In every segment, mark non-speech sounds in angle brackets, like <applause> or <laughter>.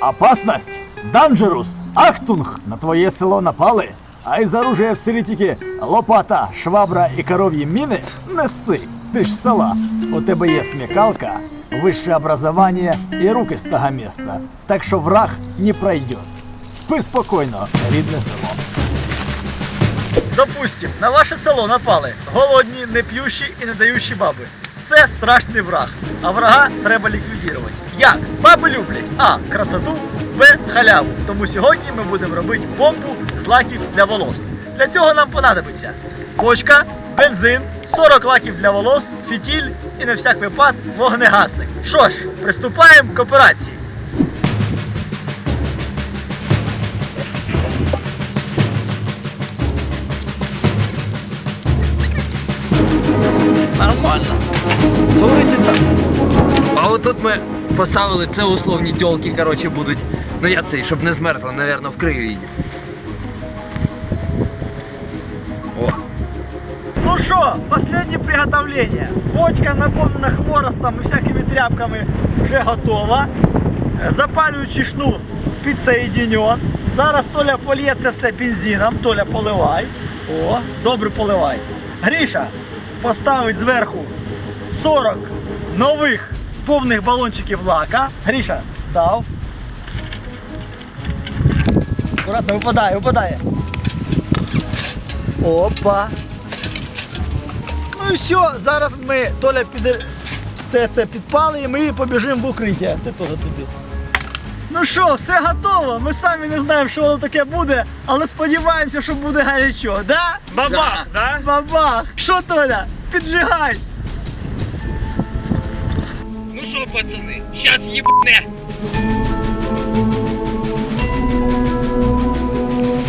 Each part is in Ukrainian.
Опасность! Данжерус! Ахтунг! На твоє село напали! А із оружия в селі тільки лопата, швабра і коров'ї міни неси! Ти ж села! У тебе є смікалка, вище образование і руки з того места. Так що враг не пройде. Спи спокійно, рідне село. Допустим, на ваше село напали голодні, неп'ющі і не даючі баби. Це страшний враг, а врага треба ліквідувати. Як? Баби люблять А. Красоту, Б. Халяву. Тому сьогодні ми будемо робити бомбу з лаків для волос. Для цього нам понадобиться бочка, бензин, 40 лаків для волос, фітіль і на всяк випад вогнегасник. Що ж, приступаємо к операції. Нормально. Слухайте так. А от тут ми поставили це условні тілки, коротше, будуть. Ну я цей, щоб не змерзла, напевно, вкрию її. О. Ну что, последнее приготовление. Бочка наповнена хворостом і всякими тряпками вже готова. Е, Запалюючи шнур підсоєдінен. Зараз Толя полє це все бензином. Толя поливай. О, добре поливай. Гріша поставить зверху 40 нових повних балончиків лака. Гріша, став. Аккуратно випадає, випадає. Опа. Ну і все, зараз ми Толя піде все це підпалить і ми побіжимо в укриття. Це теж тобі. Ну що, все готово. Ми самі не знаємо, що воно таке буде, але сподіваємося, що буде гарячо, да? Бабах, да? Бабах! Що, Толя? Піджигай! Ну що, пацани, щас їбне!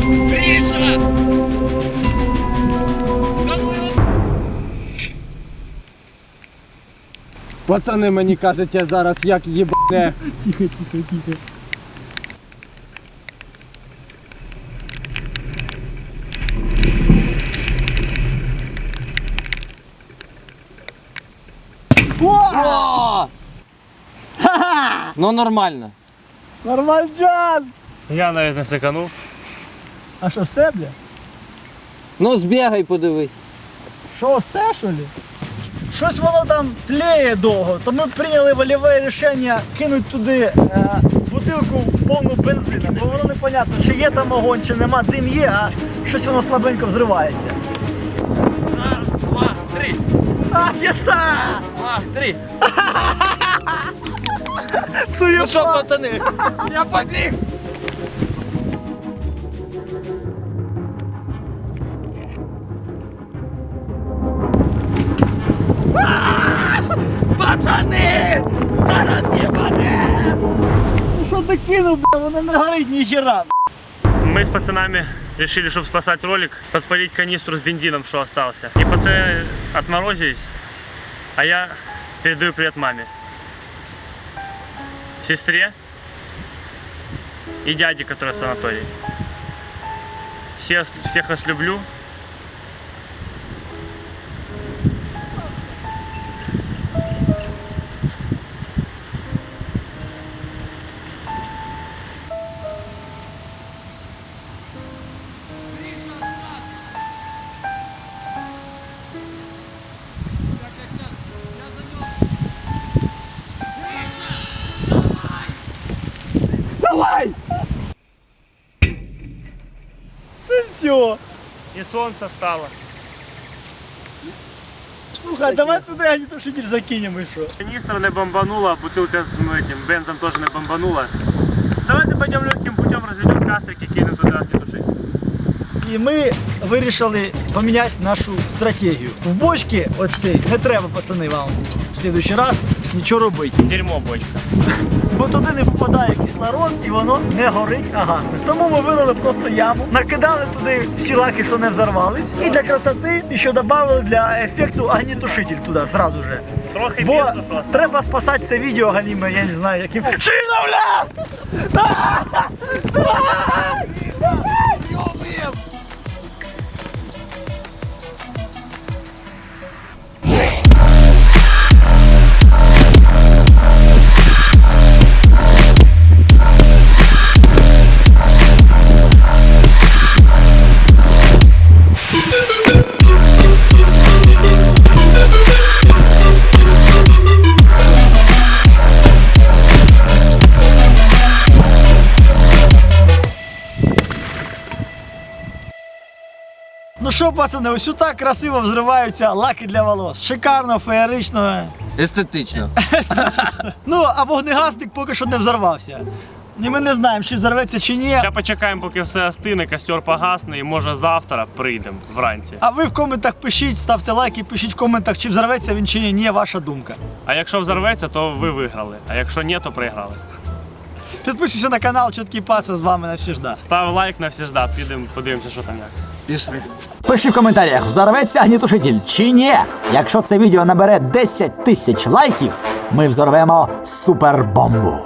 Гріша! Пацани, мені кажеться, зараз як їбне. О! Ну нормально. Нормальджан! Я навіть не секанув. А що, все, бля? Ну збігай, подивись. Що, все, що ли? Щось воно там тлеє довго, то ми прийняли вольове рішення кинути туди е, бутилку повну бензину, бо воно непонятно, чи є там огонь, чи нема, дим є, а щось воно слабенько взривається. Раз, два, три. А, єса! Раз, два, три. <laughs> Суєпа! Ну що, пацани? Я побіг! Пацани! Зараз їбане! Ну що ти кинув, бля, воно не горить ні хіра. Мы с пацанами решили, чтобы спасать ролик, подпалить канистру с бензином, что остался. И пацаны отморозились, а я передаю привет маме, Сестре и дяде, который в санатории. Всех, всех вас люблю. все. И солнце стало. Слухай, давай туди агнітушитель закинемо і що. Канистра не бомбанула, бутылка с этим бензом тоже не бомбанула. Давайте пойдем легким путем разведем кастрик и кинем туда огнетушитель. І ми вирішили поміняти нашу стратегію. В бочці оцей не треба, пацани, вам в следующий раз нічого робити. Дерьмо бочка. <laughs> Бо туди не попадає кислород і воно не горить, а гасне. Тому ми вилили просто яму, накидали туди всі лаки, що не взорвались, і для красоти і що додали для ефекту агнітушитель туди зразу же. Трохи Бо треба спасати це відео галіме, я не знаю, яким чином, бля! що, пацани, ось так красиво взриваються лаки для волос. Шикарно, феєрично. Естетично. Ну, а вогнегасник поки що не взорвався. І ми не знаємо, чи взорветься чи ні. Ще почекаємо, поки все остине, костер погасне, і може завтра прийдемо вранці. А ви в коментах пишіть, ставте лайки, пишіть в коментах, чи взорветься він чи ні, ні, ваша думка. А якщо взорветься, то ви виграли. А якщо ні, то програли. Підписуйся на канал, чіткий паца з вами навсіжда. Став лайк на всі жда, підемо, подивимося, що там як. Пішли. Пиши в коментарях, взорветься гнітушитель чи ні. Якщо це відео набере 10 тисяч лайків, ми взорвемо супербомбу.